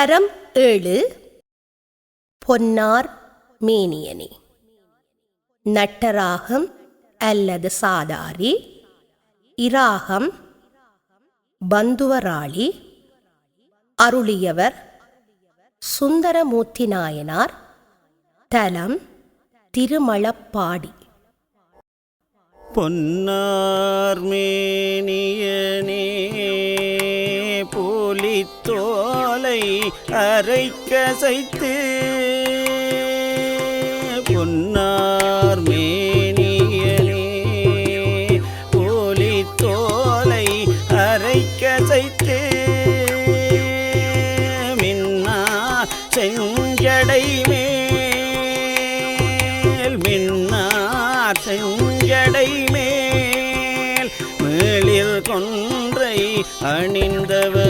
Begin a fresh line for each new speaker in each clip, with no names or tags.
தரம் ஏழு. பொன்னார் மேனியனி. நட்டராகம் அல்லது சாதாரி. இராகம் பந்துவராளி. அருளியவர் சுந்தரமூர்த்தி நாயனார் தலம் திருமளப்பாடி
பொன்னார்மேனியனே தன்னை அரைக்கசைத்து பொன்னார் மேனியனே போலி தோலை அரைக்கசைத்து மின்னா செஞ்சடை மேல் மின்னார் செஞ்சடை மேல் மேலில் கொன்றை அணிந்தவர்.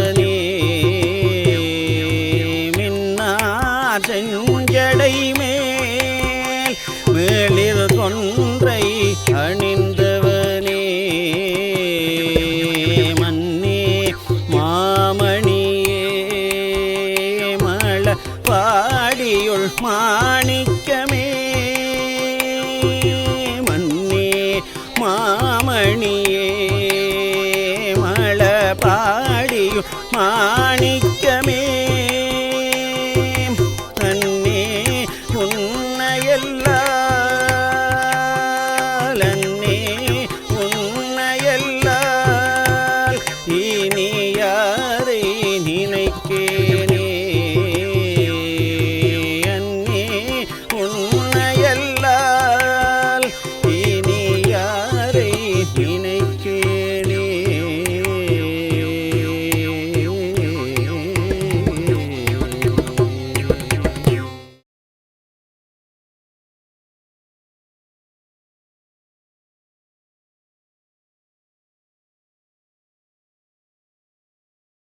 செஞ்சடை மேல் மேளிர் தொன்றை அணிந்தவனே. மன்னே மாமணியே மழ பாடியுள் மாணிக்கமே. மன்னே மாமணியே மழ பாடியுள் மாணிக்க உன்னையல்லால் அன்னே உன்னையல்லால் இனி யாரை நினைக்கேனே? அன்னே உன்னையல்லால்